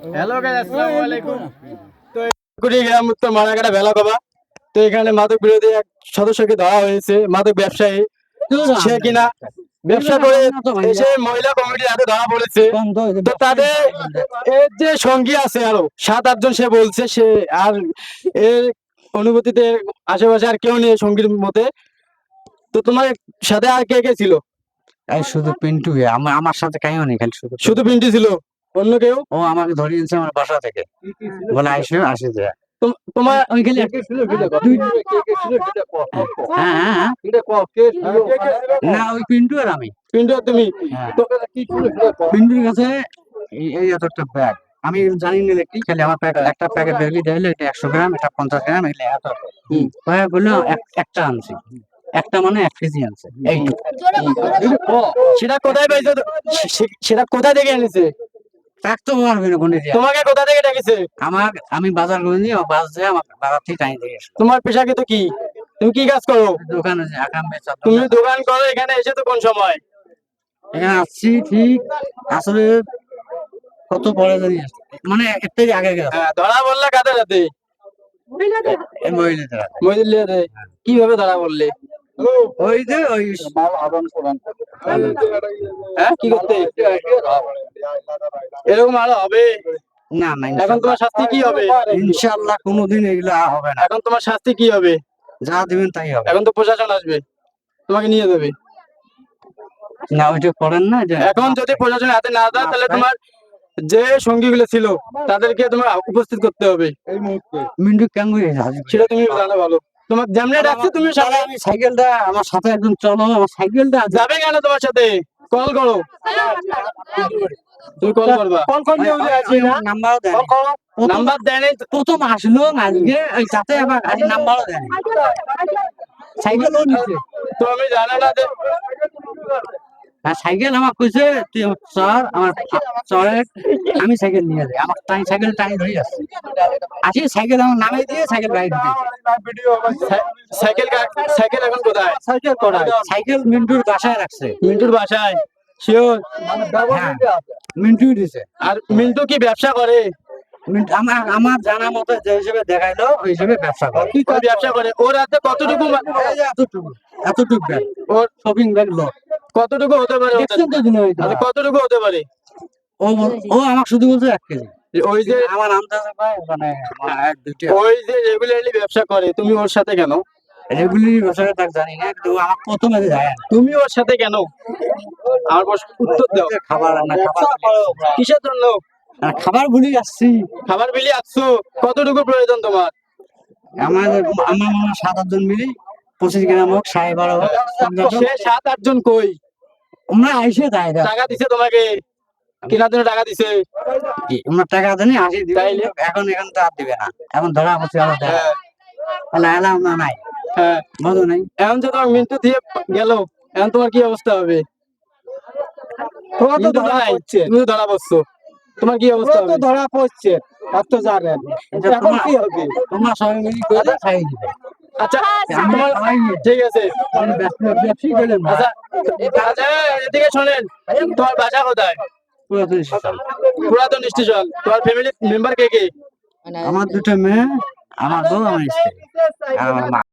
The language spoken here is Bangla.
হ্যালো গাইস আসসালামু আলাইকুম তো কুড়ি উত্তর মারাগাড়া ভেলা তো এখানে মাদক বিরোধী এক সদস্যকে ধরা হয়েছে মাদক ব্যবসায়ী। সে কিনা ব্যবসা করে এসে মহিলা কমিটির হাতে ধরা পড়েছে। তো তাদের এর যে সঙ্গী আছে আরও সাত আটজন সে বলছে সে আর এর অনুভূতিতে আশেপাশে আর কেউ নেই সঙ্গীর মতে তো তোমার সাথে আর কে কে ছিল? এই শুধু পিন্টু আমার আমার সাথে নেই খালি শুধু। শুধু পিন্টি ছিল? অন্য কেউ? ও আমাকে ধরিয়ে আমার বাসা থেকে। বলে আসে যে। তোমার ওই খালি হ্যাঁ হ্যাঁ হ্যাঁ। না ওই পিন্টু আর আমি। পিন্টু আর তুমি? হ্যাঁ। পিন্টুর কাছে এই- ব্যাগ আমি জানি না দেখি খালি আমার প্যাকেট একটা প্যাকেট বেরলি দেখলে এটা একশো গ্রাম এটা পঞ্চাশ গ্রাম এত কয়েক বলল একটা আনছি। একটা মানে এক কেজি আনছে। সেটা কোথায় পাইছো তো? সে- সে- সেটা কোথা থেকে এনেছে? তাক পারবে না কোনে তোমাকে কোথা থেকে ডেকেছে? আমার আমি বাজার করে নিয়ে বাস দিয়ে আমার বাজার থেকে টাইম দিয়ে তোমার পেশাকে তো কি? তুমি কি কাজ করো? দোকানে যে বেচা তুমি দোকান করো এখানে এসে তো কোন সময়? এখানে আসছি ঠিক আসলে কত পরে জানি মানে এর থেকে আগে গেছে হ্যাঁ, ধরা বললে কাদের হাতে? এই মহিলাদের হাতে। মহিলাদের হাতে। কীভাবে ধরা বললে ওই যে ওই হ্যাঁ? কি করতে? এরকম আরও হবে? না না এখন তোমার শাস্তি কি হবে? ইনশাআল্লাহ কোনোদিন এগুলো হবে না। এখন তোমার শাস্তি কি হবে? যা দিবেন তাই হবে। এখন তো প্রশাসন আসবে। তোমাকে নিয়ে যাবে। না ওইটা করেন না এখন যদি হাতে না দেয় তাহলে তোমার যে সঙ্গীগুলো ছিল তাদেরকে তোমার উপস্থিত করতে হবে। মিন্টু হাজির সেটা তুমি জানো ভালো। তোমার যেমনি ডাকছে তুমি সাইকেলটা আমার সাথে একদম চলো আমার সাইকেলটা যাবে কেন তোমার সাথে? কল করো। তুমি কল করবা। নাম্বার দেন নাম্বার দেয়। নাই তো। প্রথম আসলো আজকে ওই সাথে আবার আজ নাম্বারও দেন সাইকেলও নিচ্ছে তো আমি জানি না যে সাইকেল আমার কইছে তুই আমার চরে আমি সাইকেল নিয়ে যাই। আমার টাই সাইকেল টাই ধরে আসছে আসি সাইকেল আমার নামে দিয়ে সাইকেল গাড়ি ঢুকে সাই- সাইকেল সাইকেল এখন কোথায়? সাইকেল কোথায়? সাইকেল মিন্টুর বাসায় রাখছে। মিন্টুর বাসায়? শিওর হ্যাঁ। মিন্টু দিছে। আর মিন্টু কি ব্যবসা করে? আমার আমার জানা মতে যে হিসেবে দেখাইলো ওই হিসেবে ব্যবসা করে। কি করে ব্যবসা করে? ওর হাতে কতটুকু মা- এই যে এতটুকু। এতটুকু ব্যাগ। ওর শপিং ব্যাগ লোক কতটুকু হতে পারে? হাতে? কতটুকু হতে পারে? ও ও আমার শুধু বলছে এক কেজি। ওই যে আমার আন্দাজে ভাই মানে এক দুটি ওই যে রেগুলারলি ব্যবসা করে তুমি ওর সাথে কেন? রেগুলারি বছরে তাক জানি না কিন্তু আমার প্রথমে যায়। তুমি ওর সাথে কেন? আমার প্রশ্ন উত্তর দাও। খাবার রান্না খাবার কিসের জন্য? খাবার ভুলে যাচ্ছি খাবার বিলি আসছো? কতটুকু প্রয়োজন তোমার? আমাদের আমার হয় সাত আটজন মিলি পঁচিশ গ্রাম হোক সাড়ে বারো হোক সাত আটজন কই? আমরা আইসে তাই টাকা দিছে তোমাকে? কেনার জন্য টাকা দিছে? আমরা টাকা জানি আসি দিবে। তাইলে? এখন এখন তো আর দিবে না। এখন ধরা পড়ছে আরও দেয়। হ্যাঁ। তাহলে এলাম না নাই। হ্যাঁ বুঝো নাই। এখন যে তোমার মিন্টু দিয়ে গেল এখন তোমার কি অবস্থা হবে? মিন্টু তো নাই, তুমি ধরা পড়ছো। তোমার কি অবস্থা হবে? ধরা পড়ছে তা তো জানেন। এখন কি হবে? তোমরা মিলি করে খাই দিবে। আচ্ছা তোমার ঠিক আছে। না। আচ্ছা আচ্ছা এদিকে শোনেন তোমার বাসা কোথায়? পুরাতন স্টেশন। তোমার ফ্যামিলি মেম্বার কে কে? আমার দুটো মেয়ে আমার বউ আমার স্ত্রী। আর আমার মা।